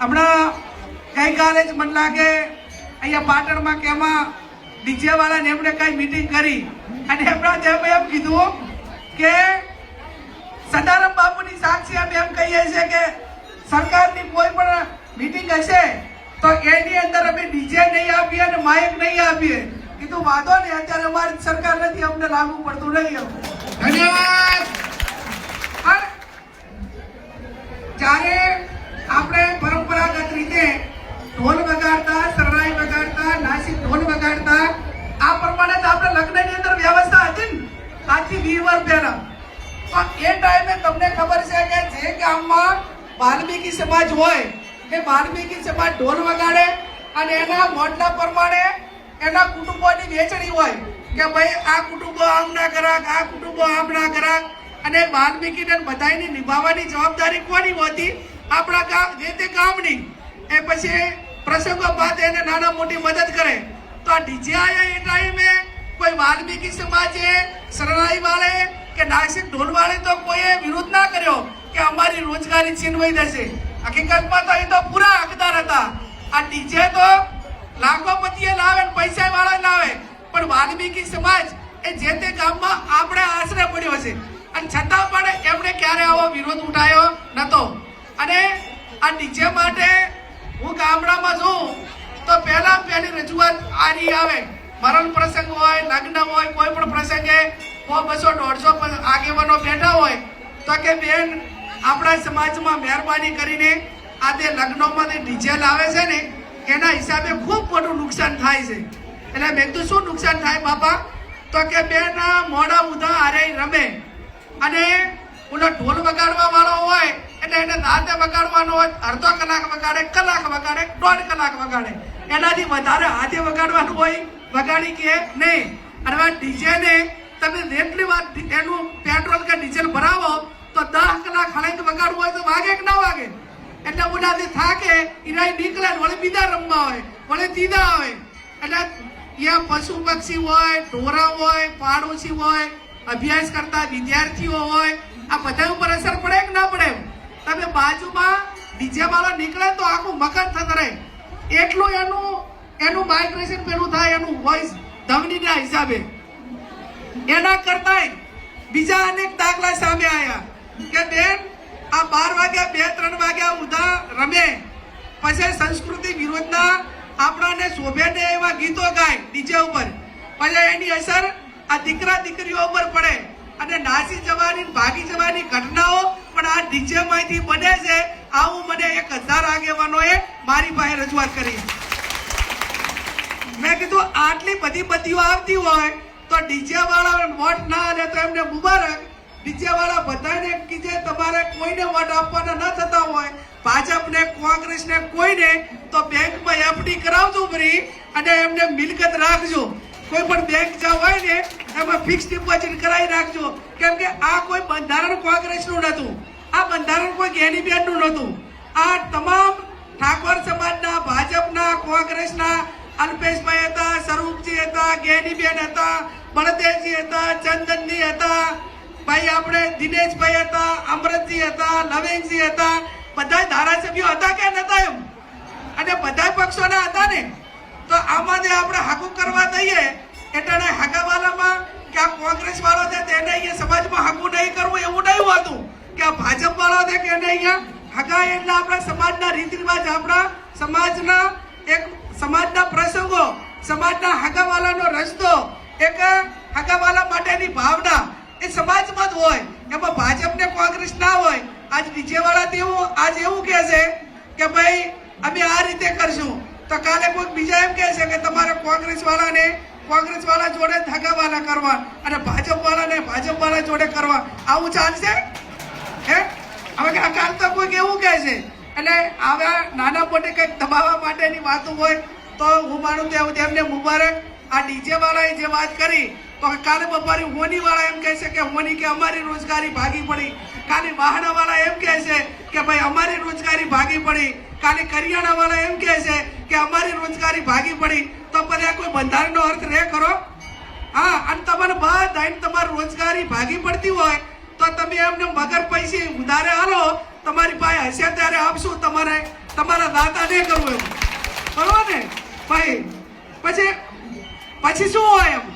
હમણાં ગઈકાલે જ મને લાગે અહીંયા પાટણમાં કે એમાં ડીજે વાળાને એમણે કઈ મિટિંગ કરી. અને એમણા જેમ એમ કીધું કે સદારામ બાપુની સાક્ષી અમે એમ કહીએ છીએ કે સરકારની કોઈ પણ મિટિંગ હશે તો એની અંદર અમે ડીજે નહીં આપીએ અને માઇક નહીં આપીએ. કીધું વાંધો નહીં અત્યારે અમારી સરકાર નથી અમને લાગુ પડતું નહીં ધન્યવાદ! પણ જ્યારે આપણે પરંપરાગત રીતે ઢોલ વગાડતા શરણાઈ વગાડતા નાસિક ઢોલ વગાડતા આ પ્રમાણે તો આપણે લગ્નની અંદર વ્યવસ્થા હતી ને પણ એ ટાઈમે તમને ખબર છે કે જે ગામમાં વાલ્મીકી સમાજ હોય, એ વાલ્મીકી સમાજ ઢોલ વગાડે અને એના મોડના પ્રમાણે એના કુટુંબોની વેચણી હોય કે ભાઈ આ કુટુંબો આમ ના કરાક, આ કુટુંબો આમ ના કરાક. અને વાલ્મીકીને બધાની નિભાવવાની જવાબદારી કોની હોતી? આપણા ગામ, જે તે ગામની, એ પછી પ્રસંગો બાદ એને નાના મોટી મદદ કરે. તો આ ડીજીઆઈ એ ટાઈમે કોઈ વાલ્મીકી સમાજે શરણાઈ વાળે કે નાસિક ઢોલ વાળે તો કોઈએ વિરોધ ના કર્યો કે અમારી રોજગારી છીનવાઈ જશે? હકીકતમાં તો એ તો પૂરા હકદાર હતા. આ ડીજે તો લાખોપતિએ લાવે ને પૈસા વાળા લાવે. પણ વાલ્મીકી સમાજ એ જે તે ગામમાં આપણે આશરે પડ્યો છે અને છતાં પણ એમણે ક્યારે આવો વિરોધ ઉઠાયો નતો. અને આ ડીજે માટે હું ગામડામાં છું, તો પહેલા પહેલી રજૂઆત આની આવે. મરણ પ્રસંગ હોય લગ્ન હોય, કોઈ પણ પ્રસંગે સો બસો, દોઢસો આગેવાનો બેઠા હોય, તો કે બેન, આપણા સમાજમાં મહેરબાની કરીને આ તે લગ્નોમાં જે ડીજે લાવે છે ને, એના હિસાબે ખૂબ મોટું નુકસાન થાય છે. એટલે મેં કીધું, શું નુકસાન થાય બાપા? તો કે બેન મોડા ઉધા હારે રમે. અને ઓલો ઢોલ વગાડવા વાળો હોય, એટલે એને દાંતે વગાડવાનો હોય, અડધો કલાક વગાડે કલાક વગાડે, દોઢ કલાક વગાડે. એનાથી વધારે હાથે વગાડવાનું હોય, વગાડી કે નહીં? અને ડીજેને તમે જેટલી વાર એનું પેટ્રોલ કે ડીઝલ ભરાવો, તો દસ કલાક હળંગ વગાડવું હોય તો વાગે કે ના વાગે? એટલે ઉડાથી થાકે ઈરાય નીકળે, વળી બીજા રમવા હોય, વળી ત્રીજા આવે એટલે ત્યાં પશુ પક્ષી હોય, ઢોરા હોય, પાડોશી હોય, અભ્યાસ કરતા વિદ્યાર્થીઓ હોય, આ બધા ઉપર અસર પડે કે ના પડે? તમે બાજુમાં ડીજે વાળો નીકળે તો આખું મકાન થતું રહે. એટલું એનું એનું માઇગ્રેશન પેલું થાય, એનું વોઇસ ધમનીના હિસાબે. એના કરતાંય બીજા અનેક દાખલા સામે આવ્યા કે બેન, આ બાર વાગ્યા, બે, ત્રણ વાગ્યા ઉધા રમે. પછી સંસ્કૃતિ વિરોધના આપણાને શોભે ને એવા ગીતો ગાય ડીજે ઉપર. પછી એની અસર આ દીકરા દીકરીઓ ઉપર પડે. અને નાસી જવાની ભાગી જવાની ઘટનાઓ પણ આ ડીજે માંથી બને છે. આવું મને એક હજાર આગેવાનોએ મારી પાસે રજૂઆત કરી. મેં કીધું, આટલી બધી બધીઓ આવતી હોય તો ડીજે વાળા વોટ ના આવે તો એમને મુબારક. ડીજે વાળા બધાને કીધે, તમારે કોઈને વોટ આપવાના ન થતા હોય. ભાજપને, કોંગ્રેસને કોઈને, તો બેંકમાં એફડી કરાવજો ફરી અને એમને મિલકત રાખજો. કોઈ પણ બેંક જ્યાં હોય ને, એમાં ફિક્સ ડિપોઝિટ કરાવી રાખજો. કેમ કે આ કોઈ બંધારણ કોંગ્રેસનું નહોતું. આ બંધારણ કોઈ ગેનીબેનનું નહોતું. આ તમામ ઠાકોર સમાજના, ભાજપના, કોંગ્રેસના, અલ્પેશભાઈ હતા સ્વરૂપજી હતા ગેનીબેન હતા, બળદેવજી હતા, ચંદનજી હતા, ભાઈ આપણે દિનેશભાઈ હતા અમૃતજી હતા, નવીનજી હતા, બધા ધારાસભ્યો હતા કે નતા એમ? અને બધા પક્ષોના હતા ને? તો આમાં આપણે હાકુ કરવા દઈએ આ ભાજપ વાળા છે કે નહીં અહીંયા હગા એટલે આપણા સમાજના રીત રિવાજ આપણા સમાજના એક સમાજના પ્રસંગો, સમાજના હગાવાલાનો રસ્તો, એક હગાવાલા માટેની ભાવના એ સમાજમાં જ હોય. એમાં ભાજપ ને કોંગ્રેસ ના હોય. આજ ડીજે વાળા તેવું આજ એવું કહે છે કે ભાઈ, અમે આ રીતે કરશું. તો કાલે કોઈ બીજા એમ કહે છે કે તમારે કોંગ્રેસ વાળાને કોંગ્રેસ વાળા જોડે ધગાવાલા કરવા અને ભાજપ વાળાને ભાજપ વાળા જોડે કરવા. આવું ચાલશે? હે? હવે આ કાલ તો કોઈ કેવું કહે છે. એટલે આવા નાના મોટે કંઈક દબાવવા માટેની વાતો હોય, તો હું માનું તેવું તેમને મુબારક. આ ડીજે વાળાએ જે વાત કરી, તો કાલે બપોરે હોની વાળા એમ કહે છે કે હોની કે અમારી રોજગારી ભાગી પડી. કાલે વાહણા વાળા એમ કહે છે કે ભાઈ અમારી રોજગારી ભાગી પડી. કાલે કરિયાણા વાળા એમ કહે છે કે અમારી રોજગારી ભાગી પડી. તો પછી આ કોઈ બંધારણનો અર્થ રહે ખરો? હા, અને તમારે બધા તમારી રોજગારી ભાગી પડતી હોય તો તમે એમને વગર પૈસે ઉધારે હાલો. તમારી પાસે હશે ત્યારે આપશું. તમારે તમારા દાતા નહીં કરવું એમ. બરોબર ને? ભાઈ, પછી પછી શું હોય એમ?